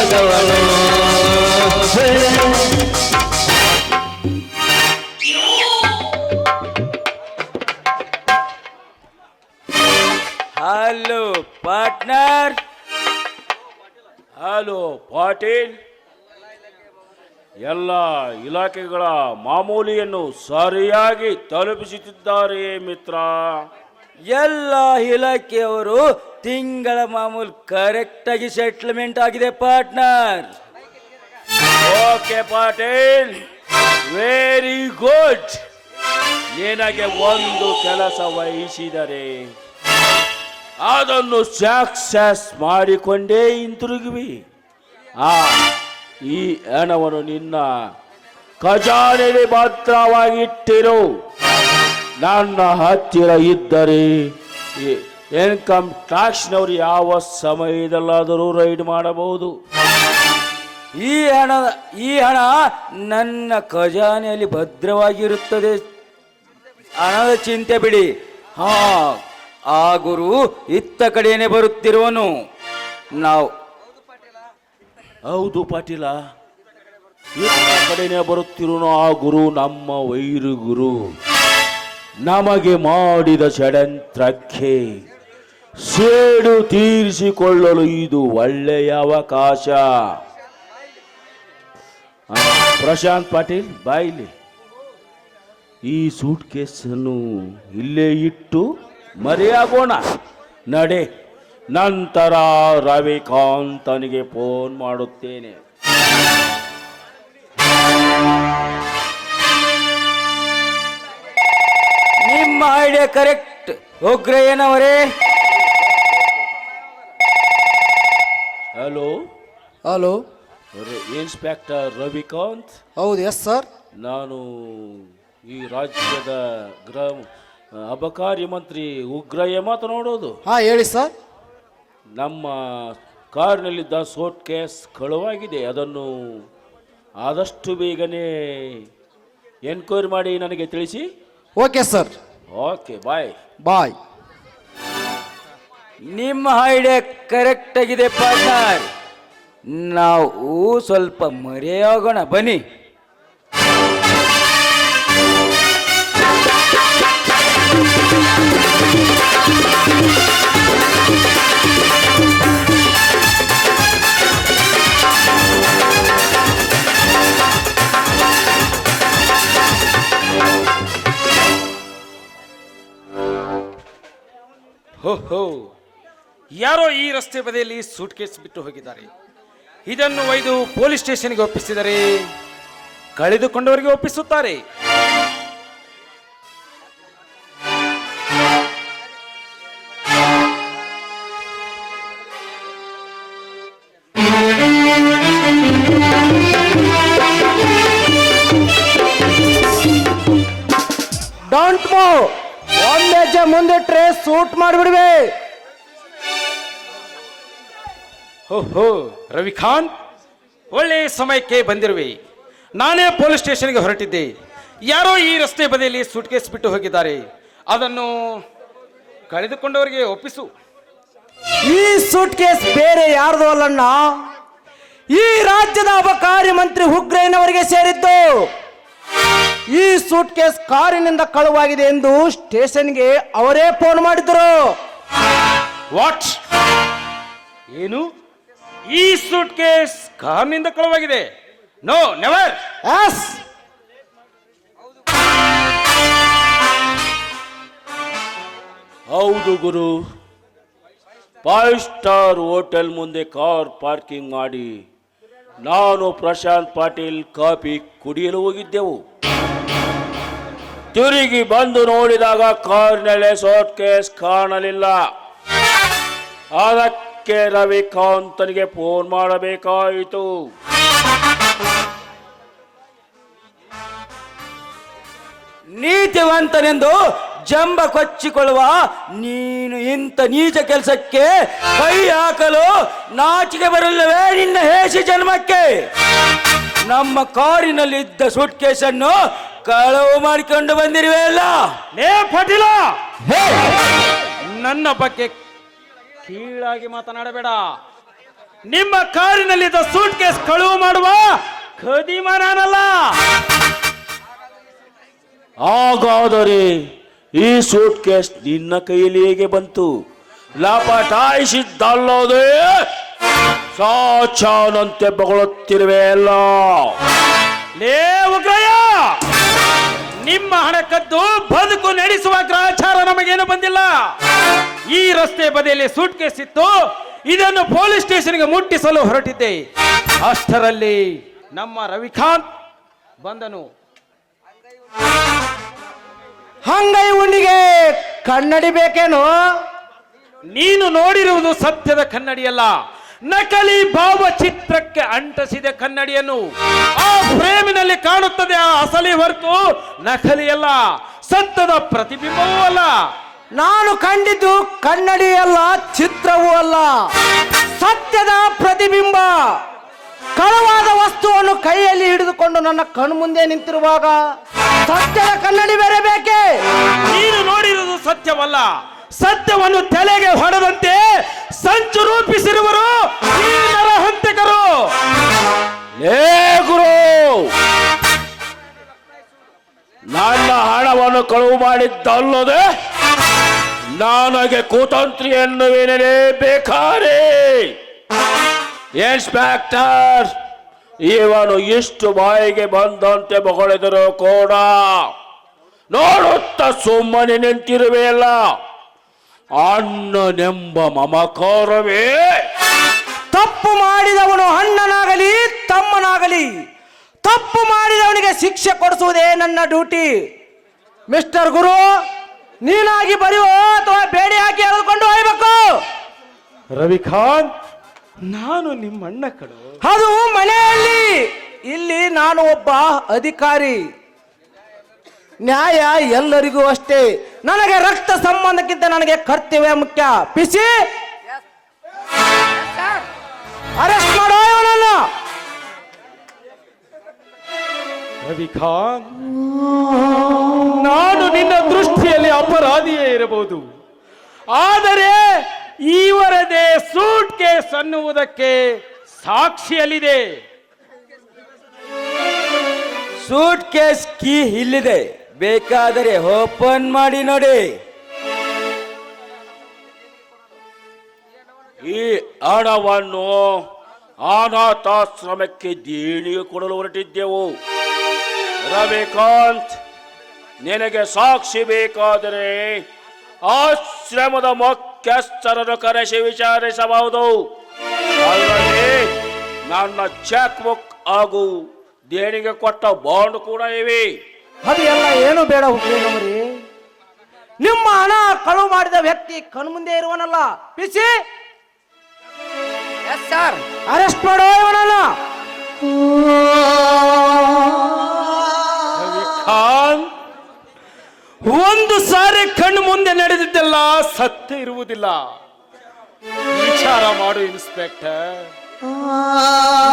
ನಗವನು hello partner. Hello Patil. ಎಲ್ಲ ಇಲಾಖೆಗಳ ಮಾಮೂಲಿಯನ್ನು ಸರಿಯಾಗಿ ತಲುಪಿಸುತ್ತಿದ್ದಾರೆ ಮಿತ್ರ. ಎಲ್ಲ ಇಲಾಖೆಯವರು ತಿಂಗಳ ಮಾಮೂಲು ಕರೆಕ್ಟಾಗಿ ಸೆಟ್ಲ್ಮೆಂಟ್ ಆಗಿದೆ partner okay Patil. Very good ನಿನಗೆ ಒಂದು ಕೆಲಸ ವಹಿಸಿದರೆ ಅದನ್ನು ಸಕ್ಸಸ್ ಮಾಡಿಕೊಂಡೇ ಹಿಂತಿರುಗುವಿ. ಆ, ಈ ಹಣವನ್ನು ನಿನ್ನ ಖಜಾನೆಯಲ್ಲಿ ಭದ್ರವಾಗಿಟ್ಟಿರು ನನ್ನ ಹತ್ತಿರ ಇದ್ದರೆ ಇನ್ಕಮ್ ಟ್ಯಾಕ್ಸ್ನವರು ಯಾವ ಸಮಯದಲ್ಲಾದರೂ ರೈಡ್ ಮಾಡಬಹುದು. ಈ ಹಣ ಈ ಹಣ ನನ್ನ ಖಜಾನೆಯಲ್ಲಿ ಭದ್ರವಾಗಿರುತ್ತದೆ. ಹಣದ ಚಿಂತೆ ಬಿಡಿ. ಹಾ, ಆ ಗುರು ಇತ್ತ ಕಡೆಯೇ ಬರುತ್ತಿರುವನು. ನಾವು ಹೌದು ಪಾಟೀಲ. ಇತ್ತ ಕಡೆಯೇ ಬರುತ್ತಿರುವನು ಆ ಗುರು ನಮ್ಮ ವೈರು ಗುರು. ನಮಗೆ ಮಾಡಿದ ಷಡಂತ್ರಕ್ಕೆ ಸೇಡು ತೀರಿಸಿಕೊಳ್ಳಲು ಇದು ಒಳ್ಳೆಯ ಅವಕಾಶ. ಪ್ರಶಾಂತ್ ಪಾಟೀಲ್ ಬಾಯಿಲಿ ಈ ಸೂಟ್ ಕೇಸನ್ನು ಇಲ್ಲೇ ಇಟ್ಟು ಮರೆಯಾಗೋಣ. ನಡೆ. ನಂತರ ರವಿಕಾಂತನಿಗೆ ಫೋನ್ ಮಾಡುತ್ತೇನೆ. ನಿಮ್ಮ ಐಡಿಯಾ ಕರೆಕ್ಟ್ ಉಗ್ರಯ್ಯನವರೇ ಹಲೋ ಹಲೋ ಇನ್ಸ್ಪೆಕ್ಟರ್ ರವಿಕಾಂತ್ ಹೌದು ಎಸ್ ಸರ್ ನಾನು ಈ ರಾಜ್ಯದ ಗ್ರಾಮ ಅಬಕಾರಿ ಮಂತ್ರಿ ಉಗ್ರಯ್ಯ ಮಾತನಾಡೋದು. ಹಾಂ ಹೇಳಿ ಸರ್ ನಮ್ಮ ಕಾರಿನಲ್ಲಿದ್ದ ಸೋಟ್ ಕೇಸ್ ಕಳುವಾಗಿದೆ. ಅದನ್ನು ಆದಷ್ಟು ಬೇಗನೆ ಎನ್ಕ್ವೈರಿ ಮಾಡಿ ನನಗೆ ತಿಳಿಸಿ. Okay sir okay bye bye ನಿಮ್ಮ ಐಡಿಯಾ ಕರೆಕ್ಟ್ ಆಗಿದೆ ಪಾರ್ಟ್ನರ್ ನಾವು ಸ್ವಲ್ಪ ಮರೆಯೋಗೋಣ ಬನ್ನಿ. ಹೋ ಹೋ ಯಾರೋ ಈ ರಸ್ತೆ ಬದಿಯಲ್ಲಿ ಸೂಟ್ ಕೇಸ್ ಬಿಟ್ಟು ಹೋಗಿದ್ದಾರೆ. ಇದನ್ನು ಒಯ್ದು ಪೊಲೀಸ್ ಸ್ಟೇಷನ್ಗೆ ಒಪ್ಪಿಸಿದರೆ ಕಳೆದುಕೊಂಡವರಿಗೆ ಒಪ್ಪಿಸುತ್ತಾರೆ. ಡೋಂಟ್ ಮೂವ್ ಒಂದು ಮುಂದೆ ಮುಂದಿಟ್ರೆ ಸೂಟ್ ಮಾಡಿಬಿಡ್ವೆ ಹೋ ಹೋ ರವಿಖಾನ್ ಒಳ್ಳೆಯ ಸಮಯಕ್ಕೆ ಬಂದಿರುವೆ. ನಾನೇ ಪೊಲೀಸ್ ಸ್ಟೇಷನ್ಗೆ ಹೊರಟಿದ್ದೆ. ಯಾರೋ ಈ ರಸ್ತೆ ಬದಿಯಲ್ಲಿ ಸೂಟ್ ಕೇಸ್ ಬಿಟ್ಟು ಹೋಗಿದ್ದಾರೆ. ಅದನ್ನು ಕಳೆದುಕೊಂಡವರಿಗೆ ಒಪ್ಪಿಸು. ಈ ಸೂಟ್ ಕೇಸ್ ಬೇರೆ ಯಾರ್ದು ಅಲ್ಲಣ್ಣ. ಈ ರಾಜ್ಯದ ಅಬಕಾರಿ ಮಂತ್ರಿ ಹುಗ್ರಯ್ಯನವರಿಗೆ ಸೇರಿದ್ದು. ಈ ಸೂಟ್ ಕೇಸ್ ಕಾರಿನಿಂದ ಕಳುವಾಗಿದೆ ಎಂದು ಸ್ಟೇಷನ್ಗೆ ಅವರೇ ಫೋನ್ ಮಾಡಿದ್ರು ವಾಟ್? ಏನು? ಈ ಸೂಟ್ ಕೇಸ್ ಕಾರ್ನಿಂದ ಕಳವಾಗಿದೆ. ನೋ ನೆವರ್ ಎಸ್ ಹೌದು ಗುರು. ಫೈವ್ ಸ್ಟಾರ್ ಹೋಟೆಲ್ ಮುಂದೆ ಕಾರ್ ಪಾರ್ಕಿಂಗ್ ಮಾಡಿ. ನಾನು ಪ್ರಶಾಂತ್ ಪಾಟೀಲ್ ಕಾಫಿ ಕುಡಿಯಲು ಹೋಗಿದ್ದೆವು. ತಿರುಗಿ ಬಂದು ನೋಡಿದಾಗ ಕಾರಿನಲ್ಲಿ ಸೋಟ್ ಕೇಸ್ ಕಾಣಲಿಲ್ಲ. ಅದಕ್ಕೆ ರವಿಕಾಂತನಿಗೆ ಫೋನ್ ಮಾಡಬೇಕಾಯಿತು. ನೀತಿವಂತನೆಂದು ಜಂಬ ಕೊಚ್ಚಿಕೊಳ್ಳುವ ನೀನು ಇಂಥ ನೀಚ ಕೆಲಸಕ್ಕೆ ಕೈ ಹಾಕಲು ನಾಚಿಕೆ ಬರಲ್ಲವೇ ನಿನ್ನ ಹೇಸಿ ಜನ್ಮಕ್ಕೆ? ನಮ್ಮ ಕಾರಿನಲ್ಲಿದ್ದ ಸೂಟ್ ಕೇಸನ್ನು ಕಳವು ಮಾಡಿಕೊಂಡು ಬಂದಿರುವೆ ಅಲ್ಲ? ನೇ ಪಟೀಲ! ನನ್ನ ಬಗ್ಗೆ ಕೀಳಾಗಿ ಮಾತನಾಡಬೇಡ. ನಿಮ್ಮ ಕಾರಿನಲ್ಲಿದ್ದ ಸೂಟ್ ಕೇಸ್ ಕಳುವು ಮಾಡುವ ಖದೀಮ ನಾನಲ್ಲ. ಹಾಗಾದರೆ ಈ ಸೂಟ್ ಕೇಸ್ ನಿನ್ನ ಕೈಯಲ್ಲಿ ಹೇಗೆ ಬಂತು? ಲಾಪಟಾಯಿಸಿದ್ದಲ್ಲದೆ ಸಾಚಾನಂತೆ ಬಗಳುತ್ತಿರುವೆ ಅಲ್ಲ ಲೇ ಉಗ್ರಯ್ಯ ನಿಮ್ಮ ಹಣಕ್ಕದ್ದು ಬದುಕು ನಡೆಸುವ ಗ್ರಹಚಾರ ನಮಗೇನು ಬಂದಿಲ್ಲ? ಈ ರಸ್ತೆ ಬದಿಯಲ್ಲಿ ಸೂಟ್ ಕೇಸ್ ಇತ್ತು. ಇದನ್ನು ಪೊಲೀಸ್ ಸ್ಟೇಷನ್ಗೆ ಮುಟ್ಟಿಸಲು ಹೊರಟಿದ್ದೆ. ಅಷ್ಟರಲ್ಲಿ ನಮ್ಮ ರವಿಕಾಂತ್ ಬಂದನು. ಹಂಗೈ ಉಂಡಿಗೆ ಕನ್ನಡಿ ಬೇಕೇನು? ನೀನು ನೋಡಿರುವುದು ಸತ್ಯದ ಕನ್ನಡಿಯಲ್ಲ. ನಕಲಿ ಭಾವಚಿತ್ರಕ್ಕೆ ಅಂಟಿಸಿದೆ ಕನ್ನಡಿಯನ್ನು. ಆ ಫ್ರೇಮಿನಲ್ಲಿ ಕಾಣುತ್ತದೆ ಆ ಅಸಲಿ ಹೊರತು ನಕಲಿಯಲ್ಲ ಸತ್ಯದ ಪ್ರತಿಬಿಂಬವೂ ಅಲ್ಲ. ನಾನು ಕಂಡಿದ್ದು ಕನ್ನಡಿಯಲ್ಲ ಚಿತ್ರವೂ ಅಲ್ಲ. ಸತ್ಯದ ಪ್ರತಿಬಿಂಬ ಕಳವಾದ ವಸ್ತುವನ್ನು ಕೈಯಲ್ಲಿ ಹಿಡಿದುಕೊಂಡು ನನ್ನ ಕಣ್ಮುಂದೆ ನಿಂತಿರುವಾಗ ಸತ್ಯದ ಕನ್ನಡಿ ಬೇರೆ ಬೇಕೇ? ನೀನು ನೋಡಿರುವುದು ಸತ್ಯವಲ್ಲ. ಸತ್ಯವನ್ನು ತಲೆಗೆ ಹೊಡೆದಂತೆ ಕಳುವು ಮಾಡಿದ್ದಲ್ಲದೆ ನನಗೆ ಕುತಂತ್ರಿ ಎನ್ನುವೇನೇ ಬೇಕಾರೆ. ಇನ್ಸ್ಪೆಕ್ಟರ್ ಇವನು ಇಷ್ಟು ಬಾಯಿಗೆ ಬಂದಂತೆ ಬೊಗಳಿದರು ಕೂಡ ನೋಡುತ್ತ ಸುಮ್ಮನೆ ನಿಂತಿರುವೆಯಲ್ಲ ಅಣ್ಣನೆಂಬ ಮಮಕಾರವೇ. ತಪ್ಪು ಮಾಡಿದವನು ಅಣ್ಣನಾಗಲಿ, ತಮ್ಮನಾಗಲಿ. ತಪ್ಪು ಮಾಡಿದವನಿಗೆ ಶಿಕ್ಷೆ ಕೊಡಿಸುವುದೇ ನನ್ನ ಡ್ಯೂಟಿ. ಮಿಸ್ಟರ್ ಗುರು ನೀನಾಗಿ ಬರೆಯುವ ಅಥವಾ ಬೇಡಿ ಹಾಕಿ ಎಳೆದುಕೊಂಡು ಹೋಗ್ಬೇಕು. ರವಿಕಾಂತ್. ನಾನು ನಿಮ್ಮ ಅಣ್ಣ ಕಡು ಅದು ಮನೆಯಲ್ಲಿ. ಇಲ್ಲಿ ನಾನು ಒಬ್ಬ ಅಧಿಕಾರಿ. ನ್ಯಾಯ ಎಲ್ಲರಿಗೂ ಅಷ್ಟೇ. ನನಗೆ ರಕ್ತ ಸಂಬಂಧಕ್ಕಿಂತ ನನಗೆ ಕರ್ತವ್ಯ ಮುಖ್ಯ. ಪಿಸಿ. ಅರೆಸ್ಟ್ ಮಾಡೋ ಇವನನ್ನು. ರವಿಕಾಂತ್. ಅಪರಾಧಿಯೇ ಇರಬಹುದು. ಆದರೆ ಈವರದೇ ಸೂಟ್ ಕೇಸ್ ಅನ್ನುವುದಕ್ಕೆ ಸಾಕ್ಷಿಯಲ್ಲಿದೆ. ಸೂಟ್ ಕೇಸ್ ಕೀ ಇಲ್ಲಿದೆ. ಬೇಕಾದರೆ ಓಪನ್ ಮಾಡಿ ನೋಡಿ. ಈ ಹಣವನ್ನು ಅನಾಥಾಶ್ರಮಕ್ಕೆ ದೇಣಿಗೆ ಕೊಡಲು ಹೊರಟಿದ್ದೆವು. ರವಿಕಾಂತ್ ನಿನಗೆ ಸಾಕ್ಷಿ ಬೇಕಾದರೆ ಆಶ್ರಮದ ಮುಖ್ಯಸ್ಥರನ್ನು ಕರೆಸಿ ವಿಚಾರಿಸಬಹುದು. ಅಲ್ಲದೆ ನನ್ನ ಚೆಕ್ ಬುಕ್ ಹಾಗೂ ದೇಣಿಗೆ ಕೊಟ್ಟ ಬಾಂಡ್ ಕೂಡ ಇವೆ. ಅದೆಲ್ಲ ಏನು ಬೇಡ ಹುಡುಗಿ ನಿಮ್ಮ ಹಣ ಕಳುವು ಮಾಡಿದ ವ್ಯಕ್ತಿ ಕಣ್ಮುಂದೆ ಇರುವನಲ್ಲ ಪಿಸಿ ಅರೆಸ್ಟ್ ಮಾಡೋ ಇವನನ್ನು ಸಾರಿ ಕಣ್ಣು ಮುಂದೆ ನಡೆದಿದ್ದೆಲ್ಲ ಸತ್ಯ ಇರುವುದಿಲ್ಲ. ವಿಚಾರ ಮಾಡು ಇನ್ಸ್ಪೆಕ್ಟರ್.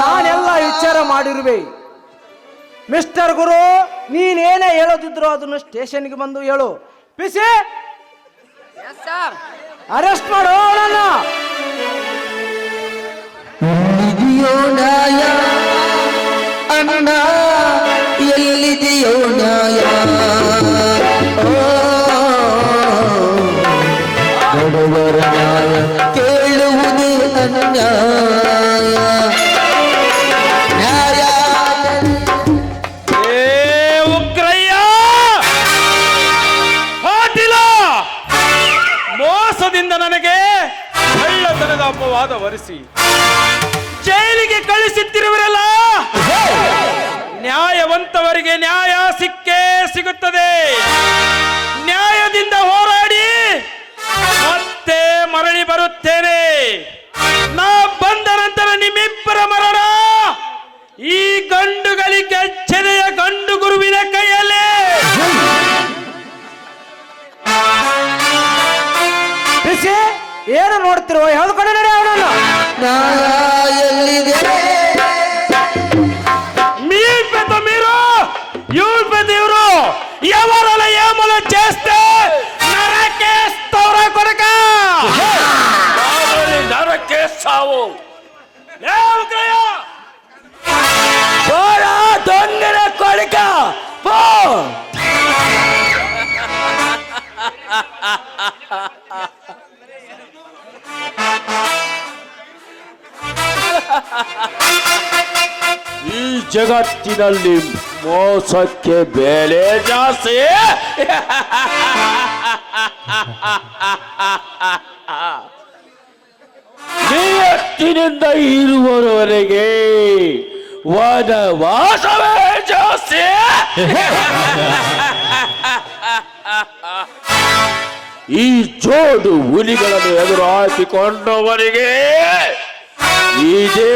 ನಾನೆಲ್ಲ ವಿಚಾರ ಮಾಡಿರುವೆ. ಮಿಸ್ಟರ್ ಗುರು ನೀನೇನೇ ಹೇಳೋದಿದ್ರು ಅದನ್ನು ಸ್ಟೇಷನ್ಗೆ ಬಂದು ಹೇಳು. ಪಿಸಿ! ಅರೆಸ್ಟ್ ಮಾಡು ಅಣ್ಣ ಜಗತ್ತಿನಲ್ಲಿ ಮೋಸಕ್ಕೆ ಬೆಲೆ ಜಾಸ್ತಿ. ನಿಯತ್ತಿನಿಂದ ಇರುವವರೆಗೆ ವನವಾಸವೇ ಜಾಸ್ತಿ. ಈ ಜೋಡು ಹುಲಿಗಳನ್ನು ಎದುರು ಹಾಕಿಕೊಂಡವರಿಗೆ ಇದೇ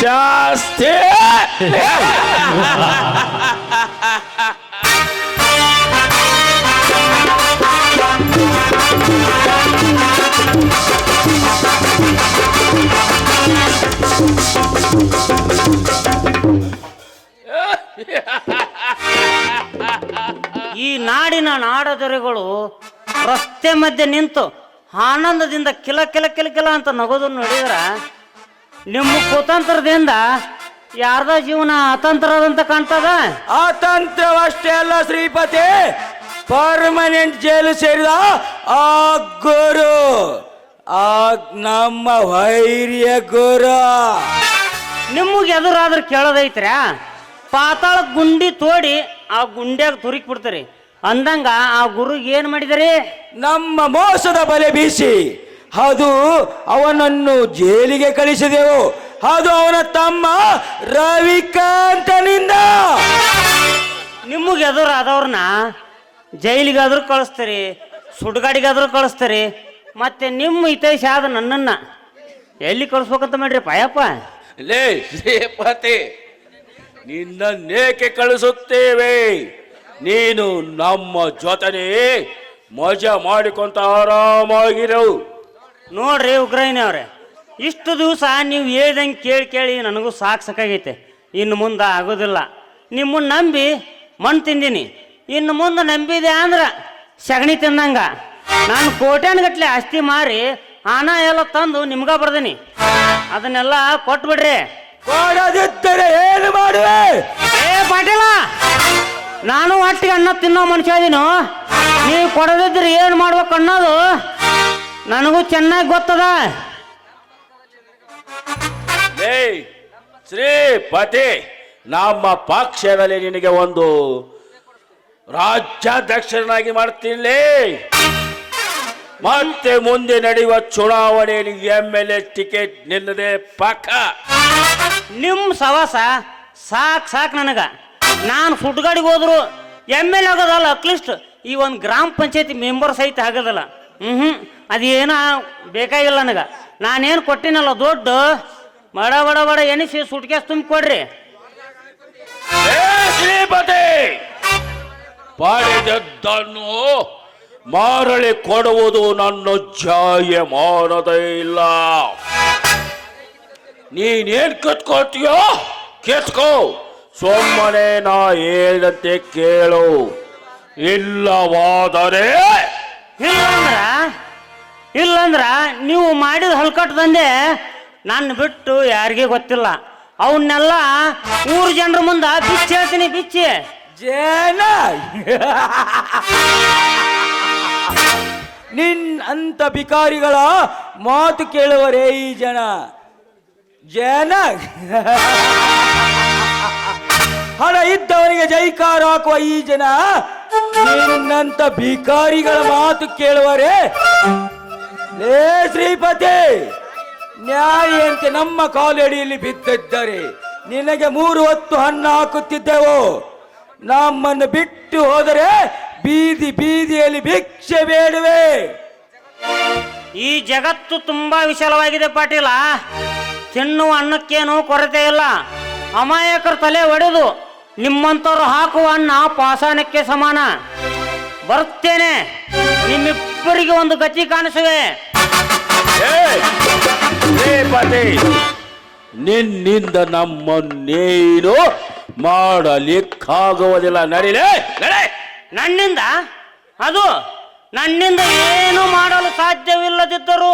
ಶಾಸ್ತಿ ಈ ನಾಡಿನ ನಾಡದೊರೆಗಳು ರಸ್ತೆ ಮಧ್ಯೆ ನಿಂತು ಆನಂದದಿಂದ ಕಿಲ ಕಿಲ ಕಿಲ ಕಿಲ ಅಂತ ನಗೋದನ್ನು ನೋಡಿದ್ರ ನಿಮ್ಮ ಕುತಂತ್ರದಿಂದ ಯಾರ್ದ ಜೀವನ ಅತಂತ್ರದಂತ ಕಾಣ್ತದ? ಅತಂತ್ರವಷ್ಟೇ ಅಲ್ಲ ಶ್ರೀಪತಿ ಪರ್ಮನೆಂಟ್ ಜೈಲು ಸೇರಿದ ಆ ಗುರು ಆ ನಮ್ಮ ವೈರ್ಯ ಗುರು. ನಿಮಗೆ ಎದುರಾದ್ರೆ ಕೇಳೋದೈತ್ರ ಪಾತಾಳ ಗುಂಡಿ ತೋಡಿ ಆ ಗುಂಡ್ಯಾಗ ತುರಿಕ್ ಬಿಡ್ತಾರೆ. ಅಂದಂಗ ಆ ಗುರು ಏನ್ ಮಾಡಿದರಿ? ನಮ್ಮ ಮೋಸದ ಬಲೆ ಬೀಸಿ ಅದು ಅವನನ್ನು ಜೈಲಿಗೆ ಕಳಿಸಿದೆವು. ಅದು ಅವನ ತಮ್ಮ ರವಿಕಾಂತನಿಂದ. ನಿಮಗೆ ಎದುರಾದವ್ರನ್ನ ಜೈಲಿಗಾದ್ರೂ ಕಳಿಸ್ತೀರಿ ಸುಡುಗಾಡಿಗಾದ್ರೂ ಕಳಿಸ್ತೀರಿ ಮತ್ತೆ ನಿಮ್ಮ ಹಿತೈಷ ಆದ ನನ್ನನ್ನ ಎಲ್ಲಿ ಕಳಿಸ್ಬೇಕಂತ ಮಾಡ್ರಿ ಪಾಯಪ್ಪ? ಲೇ ಶ್ರೀಪತಿ ನಿನ್ನನ್ನೇಕೆ ಕಳಿಸುತ್ತೇವೆ? ನೀನು ನಮ್ಮ ಜೊತೆನೇ ಮಜಾ ಮಾಡಿಕೊಂತ ಆರಾಮಾಗಿರು. ನೋಡ್ರಿ ಉಗ್ರೈನಿ ಅವ್ರೆ ಇಷ್ಟು ದಿವಸ ನೀವು ಹೇಳ್ದಂಗೆ ಕೇಳಿ ಕೇಳಿ ನನಗೂ ಸಾಕು ಸಾಕಾಗೈತೆ. ಇನ್ನು ಮುಂದೆ ಆಗೋದಿಲ್ಲ. ನಿಮ್ಮನ್ನು ನಂಬಿ ಮಣ್ಣು ತಿಂದೀನಿ. ಇನ್ನು ಮುಂದೆ ನಂಬಿದೆ ಅಂದ್ರೆ ಸಗಣಿ ತಿಂದಂಗ ನಾನು ಕೋಟ್ಯಾನ್ಗಟ್ಲೆ ಆಸ್ತಿ ಮಾರಿ ಹಣ ಎಲ್ಲ ತಂದು ನಿಮ್ಗ ಬರ್ದೀನಿ. ಅದನ್ನೆಲ್ಲ ಕೊಟ್ಬಿಡ್ರಿ ಕೊಡದಿದ್ದರೆ ಏನು ಮಾಡುವೆ? ಏ ಪಾಟೀಲ ನಾನು ಒಟ್ಟಿಗೆ ಅನ್ನ ತಿನ್ನೋ ಮನುಷ್ಯ ಇದೀನು. ನೀವು ಕೊಡದಿದ್ರೆ ಏನು ಮಾಡ್ಬೇಕು ಅನ್ನೋದು ನನಗೂ ಚೆನ್ನಾಗಿ ಗೊತ್ತದ? ಲೇ ಶ್ರೀಪತಿ ನಮ್ಮ ಪಕ್ಷದಲ್ಲಿ ನಿನಗೆ ಒಂದು ರಾಜ್ಯಾಧ್ಯಕ್ಷರನ್ನಾಗಿ ಮಾಡ್ತೀನಿ. ಮತ್ತೆ ಮುಂದೆ ನಡೆಯುವ ಚುನಾವಣೆಯಲ್ಲಿ ಎಂ ಎಲ್ ಎ ಟಿಕೆಟ್ ನಿಲ್ಲದೆ ಪಕ್ಕ ನಿಮ್ಮ ಸವಾಸ ಸಾಕ್ ಸಾಕ್ ನನಗ. ನಾನು ಸುಡ್ಗಾಡಿಗೆ ಹೋದ್ರು ಎಂ ಎಲ್ ಆಗೋದಲ್ಲ ಅಟ್ಲೀಸ್ಟ್ ಈ ಒಂದು ಗ್ರಾಮ ಪಂಚಾಯತಿ ಮೆಂಬರ್ ಸಹಿತ ಆಗೋದಲ್ಲ. ಹ್ಞೂ ಹ್ಞೂ ಅದೇನ ಬೇಕಾಗಿಲ್ಲ ನನಗೆ. ನಾನೇನು ಕೊಟ್ಟಿನಲ್ಲ ದೊಡ್ಡ? ಬಡ ಬಡ ಬಡ ಎಣಿಸಿ ಸುಟ್ಕೇಸ್ ತುಂಬಿ ಕೊಡ್ರಿ. ಶ್ರೀಪತಿ! ಪಡೆದದ್ದನ್ನು ಮಾರಳಿ ಕೊಡುವುದು ನನ್ನ ಜಾಯ ಮಾಡದೇ ಇಲ್ಲ. ನೀನೇನ್ ಕತ್ಕೋತೀಯೋ ಕೆತ್ಕೋ. ಸುಮ್ಮನೆ ನಾ ಹೇಳ್ದಂತೆ ಕೇಳು. ಇಲ್ಲವಾದರೆ ಇಲ್ಲಂದ್ರ ಇಲ್ಲಂದ್ರ ನೀವು ಮಾಡಿದ ಹಲ್ಕಟ್ಟದಂದೆ ನನ್ನ ಬಿಟ್ಟು ಯಾರಿಗೆ ಗೊತ್ತಿಲ್ಲ. ಅವನ್ನೆಲ್ಲ ಊರು ಜನರ ಮುಂದೆ ಬಿಚ್ಚಿ ಹೇಳ್ತೀನಿ, ಬಿಚ್ಚಿ. ಜನ. ನಿನ್ ಅಂತ ಭಿಕಾರಿಗಳ ಮಾತು ಕೇಳುವರೇ ಈ ಜನ. ಜನ. ಹಣ ಇದ್ದವರಿಗೆ ಜೈಕಾರ ಹಾಕುವ ಈ ಜನ. ನಿನ್ನಂತ ಭಿಕಾರಿಗಳ ಮಾತು ಕೇಳುವರೇ ಲೇ ಶ್ರೀಪತಿ ನ್ಯಾಯಂತೆ ನಮ್ಮ ಕಾಲಡಿಯಲ್ಲಿ ಬಿದ್ದಿದ್ದರೆ ನಿನಗೆ ಮೂರು ಹೊತ್ತು ಹಣ್ಣು ಹಾಕುತ್ತಿದ್ದೆವು. ನಮ್ಮನ್ನು ಬಿಟ್ಟು ಹೋದರೆ ಬೀದಿ ಬೀದಿಯಲ್ಲಿ ಭಿಕ್ಷೆ ಬೇಡುವೆ. ಈ ಜಗತ್ತು ತುಂಬಾ ವಿಶಾಲವಾಗಿದೆ ಪಾಟೀಲ. ತಿನ್ನುವ ಅನ್ನಕ್ಕೇನು ಕೊರತೆ ಇಲ್ಲ. ಅಮಾಯಕರ ತಲೆ ಒಡೆದು ನಿಮ್ಮಂಥವ್ರು ಹಾಕುವ ಅನ್ನ ಪಾಸಾನಕ್ಕೆ ಸಮಾನ. ಬರ್ತೇನೆ ನಿಮ್ಮಿಬ್ಬರಿಗೆ ಒಂದು ಗತಿ ಕಾಣಿಸುವೆ. ನಿನ್ನಿಂದ ನಮ್ಮನ್ನೇನು ಮಾಡಲಿಕ್ಕಾಗುವುದಿಲ್ಲ. ನಡಿಲೇ ನಡೆ. ನನ್ನಿಂದ? ಅದು ನನ್ನಿಂದ ಏನು ಮಾಡಲು ಸಾಧ್ಯವಿಲ್ಲದಿದ್ದರು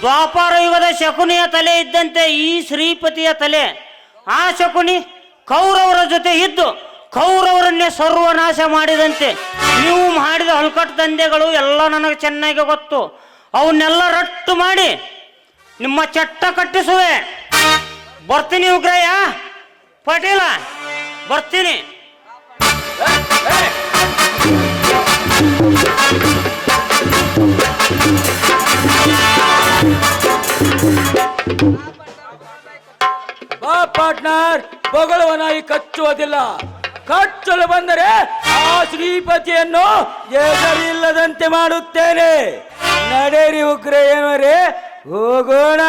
ದ್ವಾಪಾರ ಯುಗದ ಶಕುನಿಯ ತಲೆ ಇದ್ದಂತೆ ಈ ಶ್ರೀಪತಿಯ ತಲೆ ಆ ಶಕುನಿ ಕೌರವರ ಜೊತೆ ಇದ್ದು ಕೌರವರನ್ನೇ ಸರ್ವನಾಶ ಮಾಡಿದಂತೆ ನೀವು ಮಾಡಿದ ಹಲ್ಕಟ್ಟು ದಂಧೆಗಳು ಎಲ್ಲ ನನಗೆ ಚೆನ್ನಾಗಿ ಗೊತ್ತು. ಅವನ್ನೆಲ್ಲ ರಟ್ಟು ಮಾಡಿ ನಿಮ್ಮ ಚಟ್ಟ ಕಟ್ಟಿಸುವೆ. ಬರ್ತೀನಿ ಉಗ್ರಯ್ಯ. ಪಾಟೀಲ, ಬರ್ತೀನಿ. ಬಾ ಬೊಗಳುವ ನಾಯಿ ಕಚ್ಚುವುದಿಲ್ಲ. ಕಟ್ಟಲು ಬಂದರೆ ಆ ಶ್ರೀಪತಿಯನ್ನು ಹೆಸರಿಲ್ಲದಂತೆ ಮಾಡುತ್ತೇನೆ. ನಡೆರಿ ಉಗ್ರ ಏನರೇ ಹೋಗೋಣ.